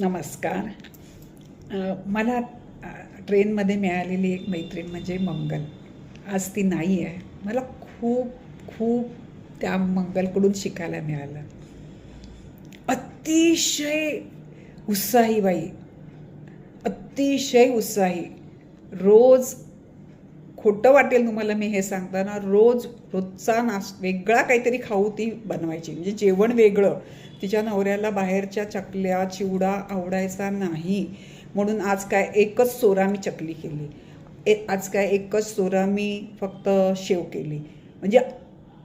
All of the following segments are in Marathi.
नमस्कार. मला ट्रेनमध्ये मिळालेली एक मैत्रीण म्हणजे मंगल. आज ती नाही आहे. मला खूप खूप त्या मंगलकडून शिकायला मिळालं. अतिशय उत्साही बाई. अतिशय उत्साही. रोज खोटं वाटेल तुम्हाला मी हे सांगताना रोज रोजचा नाश वेगळा काहीतरी खाऊ ती बनवायची. म्हणजे जेवण वेगळं. तिच्या नवऱ्याला बाहेरच्या चकल्या चिवडा आवडायचा नाही. म्हणून आज काय एकच सोरा मी चकली केली. ए आज काय एकच सोरा मी फक्त शेव केली. म्हणजे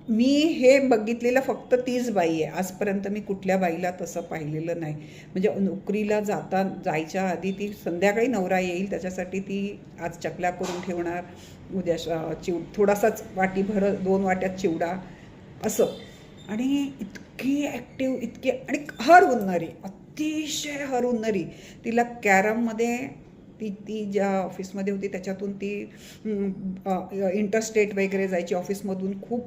मी हे बघितलेलं फक्त तीच बाई आहे. आजपर्यंत मी कुठल्या बाईला तसं पाहिलेलं नाही. म्हणजे नोकरीला जाता जायच्या आधी ती संध्याकाळी नवरा येईल त्याच्यासाठी ती आज चकल्या करून ठेवणार उद्या श- चिव थोडासाच वाटी भर दोन वाट्यात चिवडा असं. आणि इतकी ॲक्टिव्ह इतकी आणि हर उन्नरी अतिशय हर उन्नरी तिला कॅरममध्ये ती ती ज्या ऑफिसमध्ये होती त्याच्यातून ती इंटरस्टेट वगैरे जायची ऑफिसमधून खूप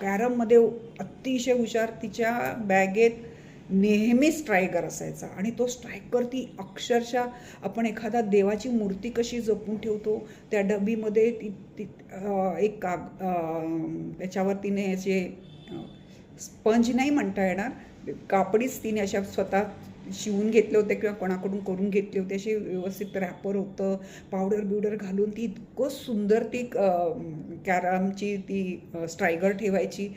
कॅरममध्ये अतिशय हुशार तिच्या बॅगेत नेहमी स्ट्रायकर असायचा आणि तो स्ट्रायकर ती अक्षरशः आपण एखादा देवाची मूर्ती कशी जपून ठेवतो त्या डबीमध्ये ती ती एक काग त्याच्यावर तिने असे स्पंज नाही म्हणता येणार कापडीच तिने अशा स्वतः शिवून घेतले होते किंवा कोणाकडून करून घेतले होते असे व्यवस्थित रॅपर होतं पावडर बिवडर घालून ती इतकं सुंदर ती कॅरमची ती स्ट्रायगर ठेवायची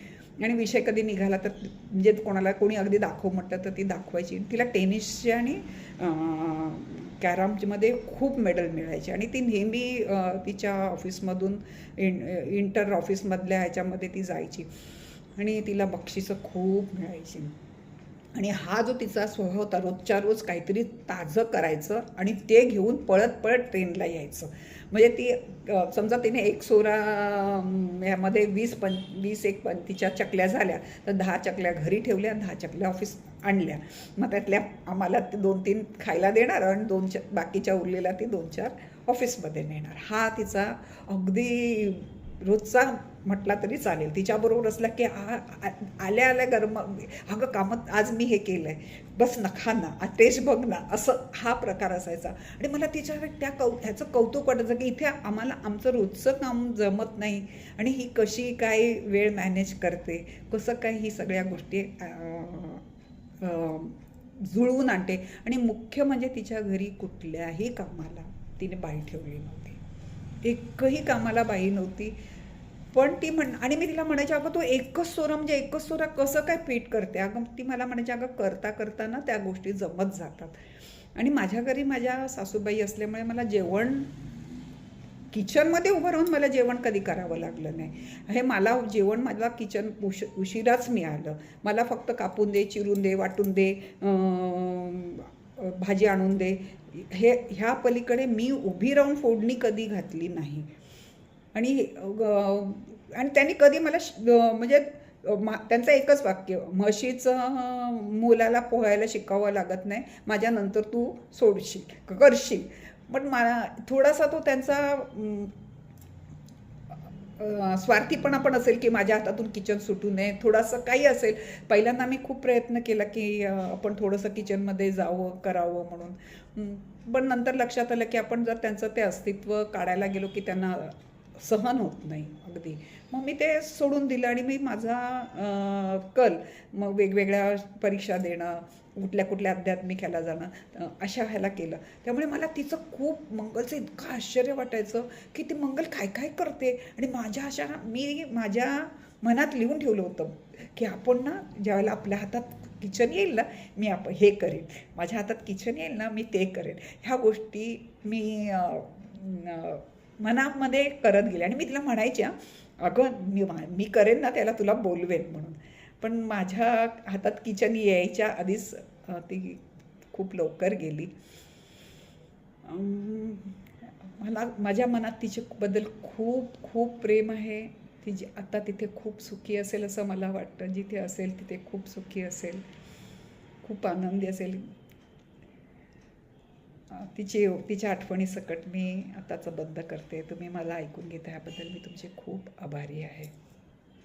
आणि विषय कधी निघाला तर म्हणजे कोणाला कोणी अगदी दाखव म्हटलं तर ती दाखवायची. तिला टेनिसची आणि कॅरममध्ये खूप मेडल मिळायचे. आणि ती नेहमी तिच्या ऑफिसमधून इन इंटर ऑफिसमधल्या ह्याच्यामध्ये ती जायची. आणि तिला बक्षिसं खूप मिळायची. आणि हा जो तिचा स्वभाव होता रोजच्या रोज काहीतरी ताजं करायचं आणि ते घेऊन पळत पळत ट्रेनला यायचं. म्हणजे ती समजा तिने एक सोरा यामध्ये वीस पं वीस एक पं तिच्या चकल्या झाल्या तर दहा चकल्या घरी ठेवल्या दहा चकल्या ऑफिस आणल्या. मग त्यातल्या आम्हाला ते दोन तीन खायला देणार आणि दोन चार बाकीच्या उरलेल्या ती दोन चार ऑफिसमध्ये नेणार. हा तिचा अगदी रोजचा म्हटला तरी चालेल. तिच्याबरोबर असला की आ- आ- आल्या आल्या गरम अगं कामत आज मी हे केलं आहे बस नखा ना आ, टेस्ट बघ ना असं हा प्रकार असायचा. आणि मला तिच्या त्या कौ ह्याचं कौतुक वाटायचं की इथे आम्हाला आमचं रोजचं काम जमत नाही आणि ही कशी काय वेळ मॅनेज करते कसं काय ही सगळ्या गोष्टी जुळवून आणते. आणि मुख्य म्हणजे तिच्या घरी कुठल्याही कामाला तिने बाई ठेवली नव्हती. एकही कामाला बाई नव्हती. पण ती म्हण आणि मी तिला म्हणायची अगं तू एकच सोरा म्हणजे एकच सोरा कसं काय पीठ करते? अगं ती मला म्हणायची अगं करता करता ना त्या गोष्टी जमत जातात. आणि माझ्या घरी माझ्या सासूबाई असल्यामुळे मला जेवण किचनमध्ये उभं राहून मला जेवण कधी करावं लागलं नाही. हे मला जेवण मला किचन उश उशिराच मिळालं. मला फक्त कापून दे चिरून दे वाटून दे भाजी आणून दे. हे ह्या पलीकडे मी उभी राहून फोडणी कधी घातली नाही. आणि आणि त्यांनी कधी मला श- म्हणजे मा- त्यांचं एकच वाक्य म्हशीचं मुलाला पोहायला शिकावं लागत नाही माझ्यानंतर तू सोडशील करशील. पण मला थोडासा तो त्यांचा स्वार्थीपणा पण असेल की माझ्या हातातून किचन सुटू नये थोडासा काही असेल. पहिल्यांदा मी खूप प्रयत्न केला की आपण थोडंसं किचनमध्ये जावं करावं म्हणून. पण नंतर लक्षात आलं की आपण जर त्यांचं ते अस्तित्व काढायला गेलो की त्यांना सहन होत नाही अगदी. मग मी ते सोडून दिलं आणि मी माझा कल मग वेगवेगळ्या परीक्षा देणं कुठल्या कुठल्या अध्यात्मिक ह्याला जाणं अशा ह्याला केलं. त्यामुळे मला तिचं खूप मंगलचं इतकं आश्चर्य वाटायचं की ती मंगल काय काय करते आणि माझ्या अशा मी माझ्या मनात लिहून ठेवलं होतं की आपण ना ज्यावेळेला आपल्या हातात किचन येईल ना मी आप हे करेन. माझ्या हातात किचन येईल ना मी ते करेन. ह्या गोष्टी मी मनामध्ये करत गेले. आणि मी तिला म्हणायचे अगं मी मी करेन ना त्याला तुला बोलवेन म्हणून. पण माझ्या हातात किचन यायच्या आधीच ती खूप लवकर गेली. मला माझ्या मनात तिच्याबद्दल खूप खूप प्रेम आहे. ती जी आता तिथे खूप सुखी असेल असं मला वाटतं. जिथे असेल तिथे खूप सुखी असेल. खूप आनंदी असेल. तिची तिच्या आठवणी सकट मी आताचं बंद करते. तुम्ही मला ऐकून घेता ह्याबद्दल मी तुमचे खूप आभारी आहे.